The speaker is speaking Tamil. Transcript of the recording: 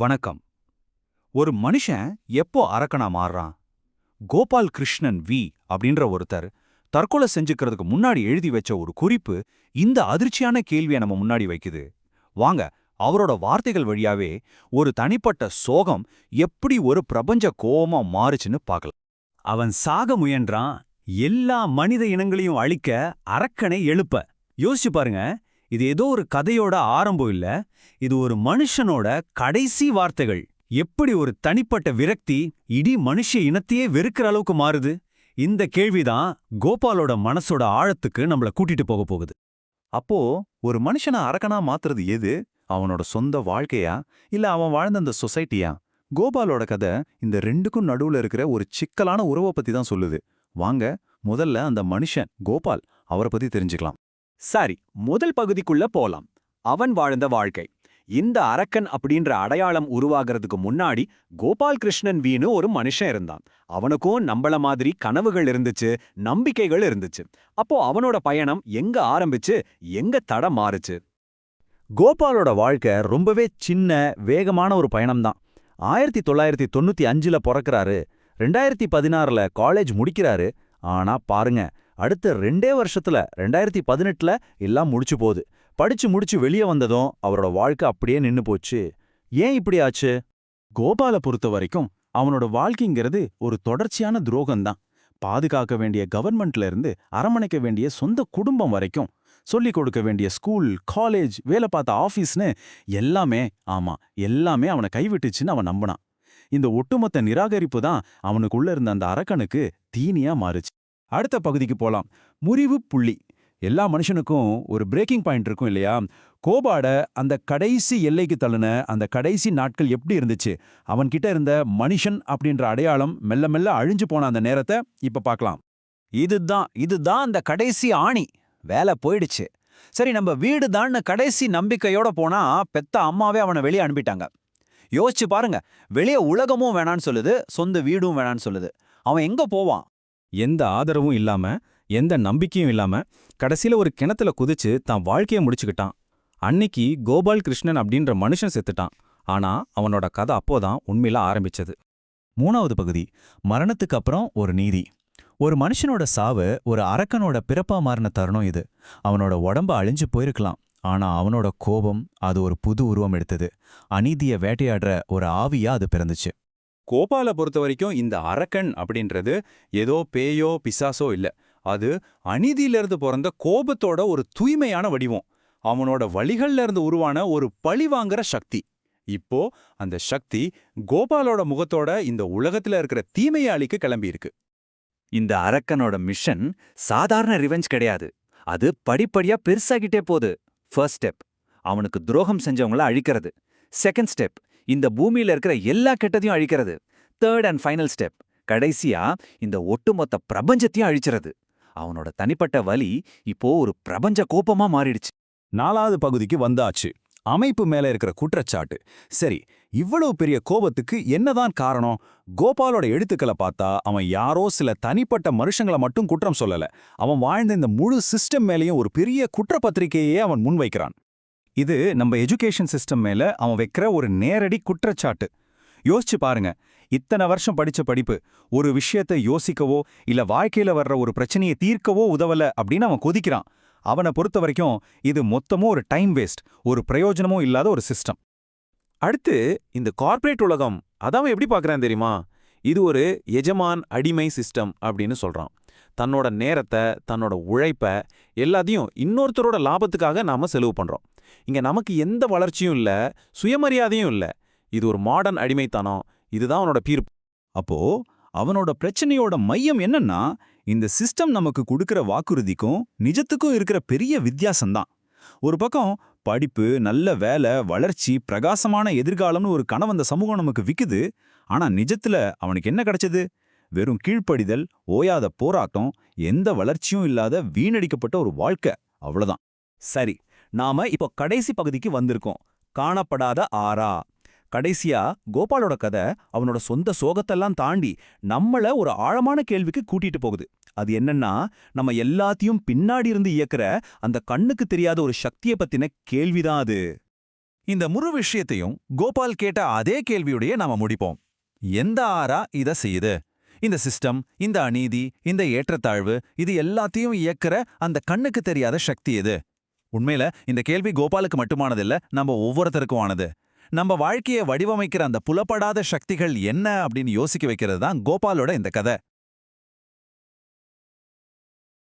வணக்கம். ஒரு மனுஷன் எப்போ அரக்கனா மாறுறான்? கோபால் கிருஷ்ணன் வி அப்படின்ற ஒருத்தர் தற்கொலை செஞ்சுக்கிறதுக்கு முன்னாடி எழுதி வச்ச ஒரு குறிப்பு இந்த அதிர்ச்சியான கேள்வியை நம்ம முன்னாடி வைக்குது. வாங்க அவரோட வார்த்தைகள் வழியாவே ஒரு தனிப்பட்ட சோகம் எப்படி ஒரு பிரபஞ்ச கோபமா மாறுச்சுன்னு பார்க்கலாம். அவன் சாக முயன்றான் எல்லா மனித இனங்களையும் அழிக்க அரக்கனை எழுப்ப. யோசிச்சு பாருங்க இது ஏதோ ஒரு கதையோட ஆரம்பம் இல்ல. இது ஒரு மனுஷனோட கடைசி வார்த்தைகள். எப்படி ஒரு தனிப்பட்ட விரக்தி இடி மனுஷ இனத்தையே வெறுக்கிற அளவுக்கு மாறுது? இந்த கேள்விதான் கோபாலோட மனசோட ஆழத்துக்கு நம்மள கூட்டிட்டு போக போகுது. அப்போ ஒரு மனுஷனை அரக்கனா மாத்துறது எது? அவனோட சொந்த வாழ்க்கையா? இல்ல அவன் வாழ்ந்த அந்த சொசைட்டியா? கோபாலோட கதை இந்த ரெண்டுக்கும் நடுவுல இருக்கிற ஒரு சிக்கலான உறவை பத்தி தான் சொல்லுது. வாங்க முதல்ல அந்த மனுஷன் கோபால் அவரை பத்தி தெரிஞ்சுக்கலாம். சரி முதல் பகுதிக்குள்ள போலாம். அவன் வாழ்ந்த வாழ்க்கை. இந்த அரக்கன் அப்படின்ற அடையாளம் உருவாகிறதுக்கு முன்னாடி கோபால் கிருஷ்ணன் வீணு ஒரு மனுஷன் இருந்தான். அவனுக்கும் நம்மள மாதிரி கனவுகள் இருந்துச்சு நம்பிக்கைகள் இருந்துச்சு. அப்போ அவனோட பயணம் எங்க ஆரம்பிச்சு எங்க தடம் மாறுச்சு? கோபாலோட வாழ்க்கை ரொம்பவே சின்ன வேகமான ஒரு பயணம்தான். ஆயிரத்தி தொள்ளாயிரத்தி தொண்ணூத்தி அஞ்சுல பிறக்கிறாரு. ரெண்டாயிரத்தி பதினாறுல காலேஜ் முடிக்கிறாரு. ஆனா பாருங்க அடுத்த ரெண்டே வருஷத்துல ரெண்டாயிரத்தி பதினெட்டுல எல்லாம் முடிச்சு போகுது. படிச்சு முடிச்சு வெளியே வந்ததும் அவரோட வாழ்க்கை அப்படியே நின்னு போச்சு. ஏன் இப்படி ஆச்சு? கோபால பொறுத்த வரைக்கும் அவனோட வாழ்க்கைங்கிறது ஒரு தொடர்ச்சியான துரோகம்தான். பாதுகாக்க வேண்டிய கவர்மெண்ட்ல இருந்து அரவணைக்க வேண்டிய சொந்த குடும்பம் வரைக்கும் சொல்லிக் கொடுக்க வேண்டிய ஸ்கூல் காலேஜ் வேலை பார்த்த ஆஃபீஸ்னு எல்லாமே ஆமா எல்லாமே அவனை கைவிட்டுச்சுன்னு அவன் நம்பினான். இந்த ஒட்டுமொத்த நிராகரிப்பு தான் அவனுக்குள்ள இருந்த அந்த அரக்கனுக்கு தீனியா மாறுச்சு. அடுத்த பகுதிக்கு போலாம். முறிவு புள்ளி. எல்லா மனுஷனுக்கும் ஒரு பிரேக்கிங் பாயிண்ட் இருக்கும் இல்லையா? கோபாட அந்த கடைசி எல்லைக்கு தள்ளுன அந்த கடைசி நாட்கள் எப்படி இருந்துச்சு? அவன்கிட்ட இருந்த மனுஷன் அப்படின்ற அடையாளம் மெல்ல மெல்ல அழிஞ்சு போன அந்த நேரத்தை இப்ப பார்க்கலாம். இதுதான் இதுதான் அந்த கடைசி ஆணி. வேலை போயிடுச்சு. சரி நம்ம வீடு தான் கடைசி நம்பிக்கையோட போனா பெத்த அம்மாவே அவனை வெளியே அனுப்பிட்டாங்க. யோசிச்சு பாருங்க. வெளியே உலகமும் வேணான்னு சொல்லுது சொந்த வீடும் வேணான்னு சொல்லுது. அவன் எங்க போவான்? எந்த ஆதரவும் இல்லாம எந்த நம்பிக்கையும் இல்லாம கடைசியில ஒரு கிணத்துல குதிச்சு தான் வாழ்க்கைய முடிச்சுக்கிட்டான். அன்னைக்கு கோபால் கிருஷ்ணன் அப்படின்ற மனுஷன் செத்துட்டான். ஆனா அவனோட கதை அப்போதான் உண்மையில ஆரம்பிச்சது. மூணாவது பகுதி மரணத்துக்கு அப்புறம் ஒரு நீதி. ஒரு மனுஷனோட சாவு ஒரு அரக்கனோட பிறப்பா மாறின தருணம் இது. அவனோட உடம்ப அழிஞ்சு போயிருக்கலாம். ஆனா அவனோட கோபம் அது ஒரு புது உருவம் எடுத்தது. அநீதிய வேட்டையாடுற ஒரு ஆவியா அது பிறந்துச்சு. கோபால பொறுத்த வரைக்கும் இந்த அரக்கன் அப்படின்றது ஏதோ பேயோ பிசாசோ இல்ல. அது அநீதியிலிருந்து பிறந்த கோபத்தோட ஒரு தூய்மையான வடிவம். அவனோட வழிகள்ல இருந்து உருவான ஒரு பழி வாங்குற சக்தி. இப்போ அந்த சக்தி கோபாலோட முகத்தோட இந்த உலகத்துல இருக்கிற தீமையை அழிக்க கிளம்பியிருக்கு. இந்த அரக்கனோட மிஷன் சாதாரண ரிவெஞ்ச் கிடையாது. அது படிப்படியா பெருசாகிட்டே போகுது. ஃபர்ஸ்ட் ஸ்டெப் அவனுக்கு துரோகம் செஞ்சவங்கள அழிக்கிறது. செகண்ட் ஸ்டெப் இந்த பூமியில இருக்கிற எல்லா கெட்டதையும் அழிக்கிறது. தேர்ட் அண்ட் ஃபைனல் ஸ்டெப் கடைசியா இந்த ஒட்டுமொத்த பிரபஞ்சத்தையும் அழிச்சிறது. அவனோட தனிப்பட்ட வலி இப்போ ஒரு பிரபஞ்ச கோபமா மாறிடுச்சு. நாலாவது பகுதிக்கு வந்தாச்சு. அமைப்பு மேல இருக்கிற குற்றச்சாட்டு. சரி இவ்வளவு பெரிய கோபத்துக்கு என்னதான் காரணம்? கோபாலோட எழுத்துக்களை பார்த்தா அவன் யாரோ சில தனிப்பட்ட மனுஷங்களை மட்டும் குற்றம் சொல்லல. அவன் வாழ்ந்த இந்த முழு சிஸ்டம் மேலேயும் ஒரு பெரிய குற்றப்பத்திரிகையே அவன் முன்வைக்கிறான். இது நம்ம எஜுகேஷன் சிஸ்டம் மேல அவன் வைக்கிற ஒரு நேரடி குற்றச்சாட்டு. யோசிச்சு பாருங்க. இத்தனை வருஷம் படிச்ச படிப்பு ஒரு விஷயத்தை யோசிக்கவோ இல்ல வாழ்க்கையில வர்ற ஒரு பிரச்சனையை தீர்க்கவோ உதவல அப்படின்னு அவன் கொதிக்கிறான். அவனை பொறுத்த வரைக்கும் இது மொத்தமும் ஒரு டைம் வேஸ்ட் ஒரு பிரயோஜனமும் இல்லாத ஒரு சிஸ்டம் அடுத்து இந்த கார்ப்பரேட் உலகம் அதான் எப்படி பார்க்கறான் தெரியுமா? இது ஒரு எஜமான் அடிமை சிஸ்டம் அப்படின்னு சொல்றான். தன்னோட நேரத்தை தன்னோட உழைப்ப எல்லாத்தையும் இன்னொருத்தரோட லாபத்துக்காக நாம செலவு பண்றோம். இங்க நமக்கு எந்த வளர்ச்சியும் இல்ல சுயமரியாதையும் இல்ல. இது ஒரு மாடர்ன் அடிமைத்தனம். இதுதான் அவனோட தீர்ப்பு. அப்போ அவனோட பிரச்சனையோட மையம் என்னன்னா இந்த சிஸ்டம் நமக்கு கொடுக்கிற வாக்குறுதிக்கும் நிஜத்துக்கும் இருக்கிற பெரிய வித்தியாசம்தான். ஒரு பக்கம் படிப்பு நல்ல வேலை வளர்ச்சி பிரகாசமான எதிர்காலம்னு ஒரு கனவு அந்த சமூகம் நமக்கு விக்குது. ஆனா நிஜத்துல அவனுக்கு என்ன கிடைச்சது? வெறும் கீழ்ப்படிதல் ஓயாத போராட்டம் எந்த வளர்ச்சியும் இல்லாத வீணடிக்கப்பட்ட ஒரு வாழ்க்கை. அவ்வளோதான் சரி. நாம இப்போ கடைசி பகுதிக்கு வந்திருக்கோம். காணப்படாத ஆறா. கடைசியா கோபாலோட கதை அவனோட சொந்த சோகத்தெல்லாம் தாண்டி நம்மள ஒரு ஆழமான கேள்விக்கு கூட்டிட்டு போகுது. அது என்னன்னா நம்ம எல்லாத்தையும் பின்னாடி இருந்து இயக்குற அந்த கண்ணுக்கு தெரியாத ஒரு சக்தியை பத்தின கேள்விதான் அது. இந்த முழு விஷயத்தையும் கோபால் கேட்ட அதே கேள்வியுடைய நாம முடிப்போம். எந்த ஆறா இத செய்யுது? இந்த சிஸ்டம் இந்த அநீதி இந்த ஏற்றத்தாழ்வு இது எல்லாத்தையும் இயக்குற அந்த கண்ணுக்கு தெரியாத சக்தி எது? உண்மையில இந்த கேள்வி கோபாலுக்கு மட்டுமானதில்ல நம்ம ஒவ்வொருத்தருக்கும் ஆனது. நம்ம வாழ்க்கையை வடிவமைக்கிற அந்த புலப்படாத சக்திகள் என்ன அப்படின்னு யோசிக்க வைக்கிறது தான் கோபாலோட இந்த கதை.